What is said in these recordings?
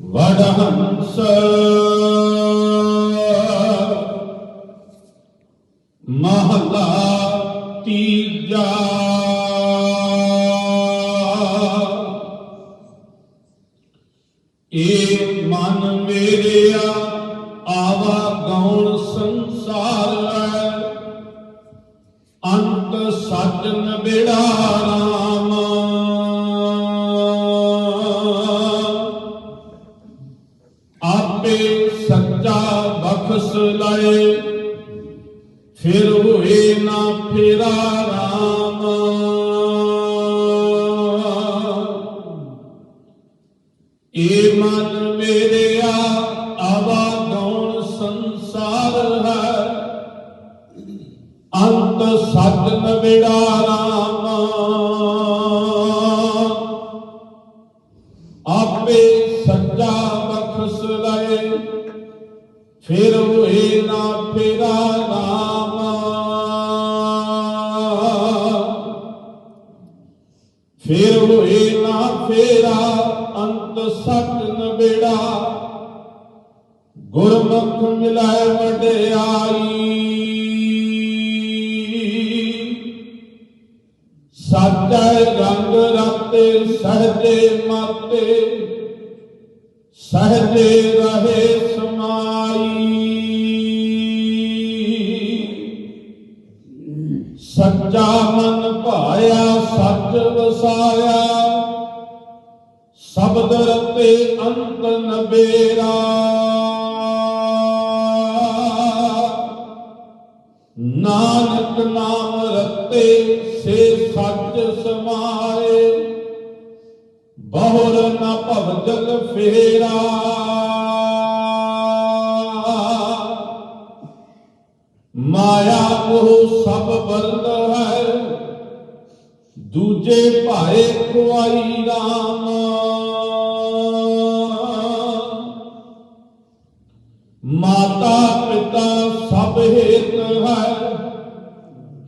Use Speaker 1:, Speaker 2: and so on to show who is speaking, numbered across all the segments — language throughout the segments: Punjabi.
Speaker 1: ਵਡਹੰਸ ਮਹਲਾ ਤੀਜਾ ਏ ਮਨ ਮੇਰਿਆ ਆਵਾ ਗੌਣ ਸੰਸਾਰ ਅੰਤ ਸਜਨ ਬਿੜਾ ਸੱਚਾ ਬਖਸ਼ ਲਏ। ਫਿਰ ਹੋਏ ਨਾ ਫੇਰਾ ਰਾਮ। ਏ ਮਨ ਮੇਰਿਆ ਆਵਾ ਗੌਣ ਸੰਸਾਰ ਹੈ। ਅੰਤ ਸਤ ਨਵੇੜਾ ਰਾਮ ਫਿਰ ਹੋਏ ਨਾ ਫੇਰਾ ਰਾਮ ਫਿਰ ਹੋਏ ਨਾ ਫੇਰਾ ਅੰਤ ਸਤ ਨਵੇੜਾ ਗੁਰਮੁਖ ਮਿਲਾਏ ਵਡਿਆਈ ਸੱਚੇ ਰੰਗ ਰਤੇ, ਸਹਜੇ ਮਾਤੇ, ਸਹਜੇ ਰਹੇ ਸਮਾਈ ਮਨ ਭਾਇਆ, ਸੱਚ ਵਸਾਇਆ। ਸ਼ਬਦ ਰਤੇ ਅੰਤ ਨਬੇਰਾ ਨਾਨਕ ਨਾਮ ਰਤੇ ਸੇ ਸੱਚ ਸਮਾਏ। ਬਹੁਰ ਨ ਭਵਜਲ ਫੇਰਾ। ਮਾਇਆ ਉਹ ਸਭ ਬਰਦ ਹੈ। ਦੂਜੇ ਭਾਏ ਖੁਆਈ ਰਾਮ। ਮਾਤਾ ਪਿਤਾ ਸਭ ਹਿਤ ਹੈ।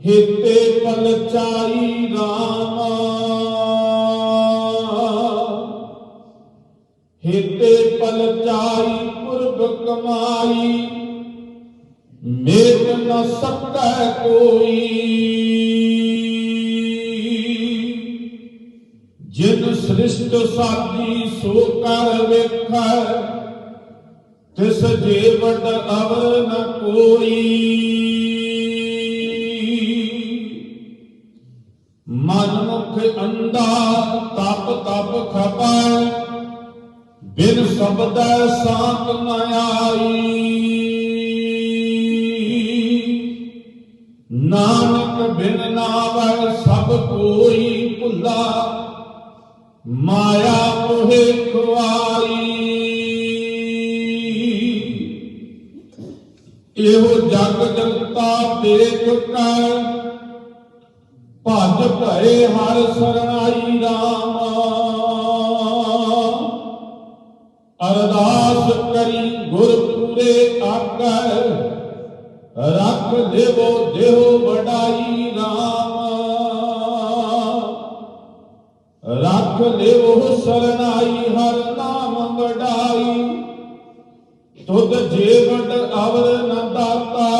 Speaker 1: ਹਿਤੇ ਪਲਚਾਈ ਰਾਮ। ਹਿਤੇ ਪਲਚਾਈ ਪੁਰਬ ਕਮਾਈ। ਮੇਟ ਨ ਸਕੈ ਕੋਈ। ਜਿਨ ਸ੍ਰਿਸ਼ਟ ਸਾਜੀ ਸੋ ਕਰ ਵੇਖੈ, ਤਿਸ ਜੀਵਟ ਅਵਰ ਨ ਕੋਈ। ਮਨ ਮੁਖ ਅੰਦਾ ਤਪ ਤਪ ਖਪੈ, ਬਿਨ ਸ਼ਬਦੈ ਸਾਤ ਨ ਆਈ। ਬਿਨ ਨਾਵੈ ਸਭ ਕੋਈ ਭੁੱਲਾ, ਮਾਇਆ ਮੋਹਿ ਖੁਆਈ ਇਹੋ ਜਗ ਜਗਤਾ ਦੇਖ ਕੇ ਭਜ ਭਏ ਹਰ ਸਰਨਾਈ ਰਾਮ। ਅਰਦਾਸ ਕਰੀ ਗੁਰ ਪੂਰੇ ਆਗੈ ਰੱਖ ਦੇਵੋ ਦੇਹੋ ਦੇਵੋ ਸਰਨਾਈ, ਹਰ ਨਾਮ ਵਡਾਈ। ਤੁਧ ਜੀਵਨ ਅਵਰ ਨ ਦਾਤਾ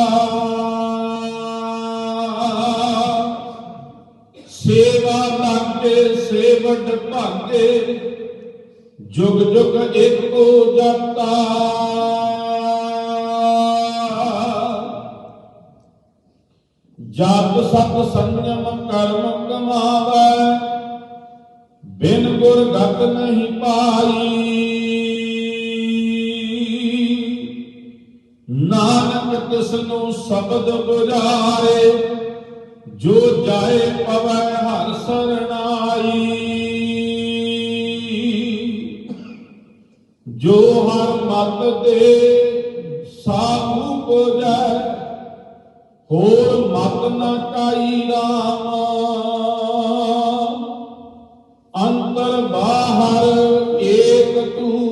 Speaker 1: ਸੇਵਾ ਲਾਗੇ ਸੇਵਟ ਭਾਗੇ, ਜੁਗ ਜੁਗ ਏਕੋ ਜਾਤਾ। ਜਪ ਸਤ ਸੰਜਮ ਕਰਮ ਕਮਾਵਾ। ਗੁਰ ਗਤ ਨਹੀਂ ਪਾਈ ਨਾਨਕ ਤਿਸਨੂੰ ਸ਼ਬਦ ਬੁਝਾਰੇ ਜੋ ਜਾਏ ਪਵੈ ਹਰ ਸਰਣਾਈ। ਜੋ ਹਰ ਮਤ ਦੇ ਸਾਧੂ ਕੋ ਜਾਏ ਹੋਰ ਮਤ ਨ ਕਾਈ ਰਾਮ ਹਰ ਏਕ ਤੂੰ,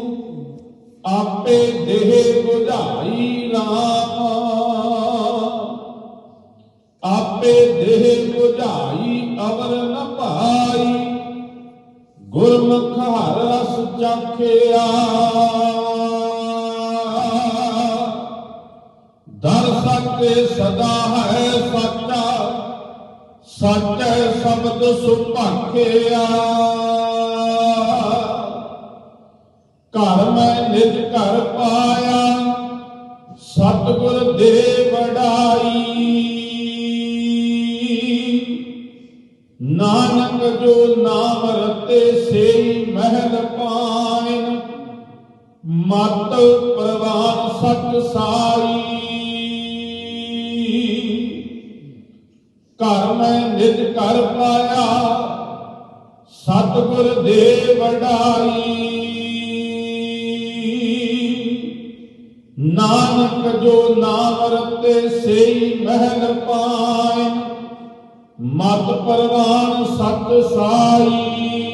Speaker 1: ਆਪੇ ਦੇਹ ਬੁਝਾਈ ਰਾਮ ਆਪੇ ਦੇਹ ਬੁਝਾਈ ਅਵਰ ਨ ਭਾਈ, ਗੁਰਮੁਖ ਹਰ ਰਸ ਚਾਖਿਆ। ਦਰ ਸੱਚੇ ਸਦਾ ਹੈ ਸੱਚਾ, ਸੱਚੇ ਸ਼ਬਦ ਸੁਭਾਖਿਆ। ਨਿਜ ਘਰ ਪਾਇਆ, ਸਤਿਗੁਰ ਦੇ ਵਡਾਈ। ਨਾਨਕ ਜੋ ਨਾਮ ਰਤੇ ਸੇ ਮਹਿਲ ਪਾਇਨ, ਮਤ ਪ੍ਰਵਾਨ ਸਤ ਸਾਈ। ਘਰ ਮੈਂ ਨਿਜ ਘਰ ਪਾਇਆ, ਸਤਿਗੁਰ ਦੇ ਵਡਾਈ। ਨਾਨਕ ਜੋ ਨਾਮ ਰਤੇ ਸੇ ਮਹਿਲ ਪਾਏ ਮਤ ਪਰਵਾਨ ਸਤ ਸਾਈ।